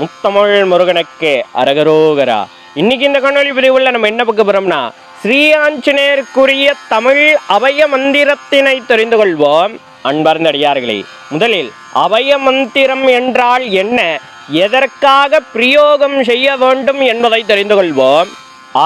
முத்தமிழ் முருகனுக்கு அரகரோகரா. இன்னைக்கு இந்த காணொலி பிரிவுல நம்ம என்ன பார்க்க போறோம்னா ஸ்ரீ ஆஞ்சநேயருக்குரிய தமிழ் அபய மந்திரத்தினை தெரிந்து கொள்வோம். அன்பார்ந்த அடியார்களே முதலில் அபய மந்திரம் என்றால் என்ன? எதற்காக பிரயோகம் செய்ய வேண்டும் என்பதை தெரிந்து கொள்வோம்.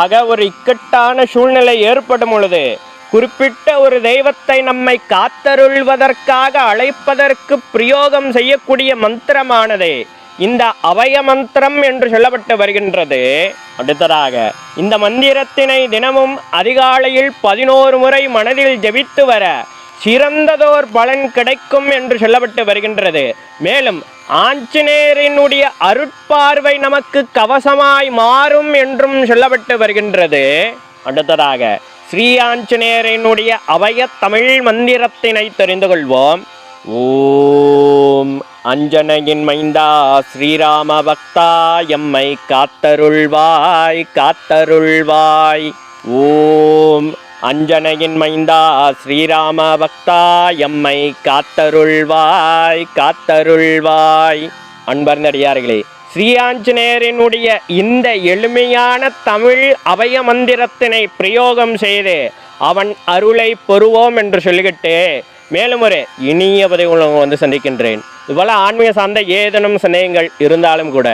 ஆக ஒரு இக்கட்டான சூழ்நிலை ஏற்படும் பொழுது குறிப்பிட்ட ஒரு தெய்வத்தை நம்மை காத்தருள்வதற்காக அழைப்பதற்கு பிரயோகம் செய்யக்கூடிய மந்திரமானது. இந்த அபய மந்திரம் என்று சொல்லப்பட்டு வருகின்றது. அடுத்ததாக இந்த மந்திரத்தினை தினமும் அதிகாலையில் பதினோரு முறை மனதில் ஜெபித்து வர சிறந்ததோர் பலன் கிடைக்கும் என்று சொல்லப்பட்டு வருகின்றது. மேலும் ஆஞ்சநேயரினுடைய அருட்பார்வை நமக்கு கவசமாய் மாறும் என்றும் சொல்லப்பட்டு வருகின்றது. அடுத்ததாக ஸ்ரீ ஆஞ்சநேயரினுடைய அபய தமிழ் மந்திரத்தினை தெரிந்து கொள்வோம். ஓ அஞ்சனையின் மைந்தா ஸ்ரீராம பக்தா எம்மை காத்தருள்வாய் காத்தருள்வாய். ஓம் அஞ்சனையின் மைந்தா ஸ்ரீராம பக்தா எம்மை காத்தருள்வாய் காத்தருள்வாய். அன்பர்ந்தடியார்களே ஸ்ரீ ஆஞ்சநேயரினுடைய இந்த எளிமையான தமிழ் அபய மந்திரத்தினை பிரயோகம் செய்து அவன் அருளை பெறுவோம் என்று சொல்லிக்கிட்டு மேலும் ஒரு இனிய பதவி வந்து சந்திக்கின்றேன். இதுபோல் ஆன்மீக சார்ந்த ஏதேனும் சந்தேகங்கள் இருந்தாலும் கூட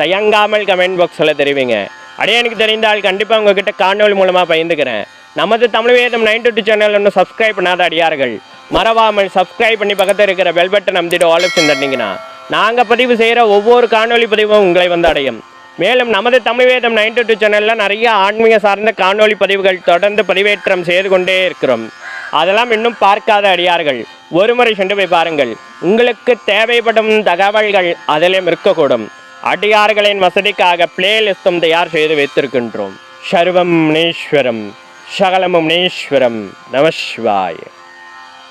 தயங்காமல் கமெண்ட் பாக்ஸில் தெரிவிங்க. அடைய எனக்கு தெரிந்தால் கண்டிப்பாக உங்ககிட்ட காணொலி மூலமாக பயந்துக்கிறேன் நமது தமிழ் வேதம் நைன் டூ சேனல் ஒன்று சப்ஸ்கிரைப் பண்ணாத அடியார்கள் மறவாமல் சப்ஸ்கிரைப் பண்ணி பக்கத்தில் இருக்கிற பெல் பட்டன் அமைதிட்டு ஆலோசனை தந்தீங்கன்னா நாங்கள் பதிவு செய்கிற ஒவ்வொரு காணொலி பதிவும் உங்களை வந்து அடையும். மேலும் நமது தமிழ் வேதம் நைன் டூ சேனலில் நிறைய ஆன்மீக சார்ந்த காணொலி பதிவுகள் தொடர்ந்து பதிவேற்றம் செய்து கொண்டே இருக்கிறோம். அதெல்லாம் இன்னும் பார்க்காத அடியார்கள். ஒருமுறை சென்று போய் பாருங்கள். உங்களுக்கு தேவைப்படும் தகவல்கள் அதிலும் இருக்கக்கூடும். அடியார்களின் வசதிக்காக பிளேலிஸ்டும் தயார் செய்து வைத்திருக்கின்றோம். சர்வம் முனீஸ்வரம் சகலமும் முனீஸ்வரம் நமஸ்வாய்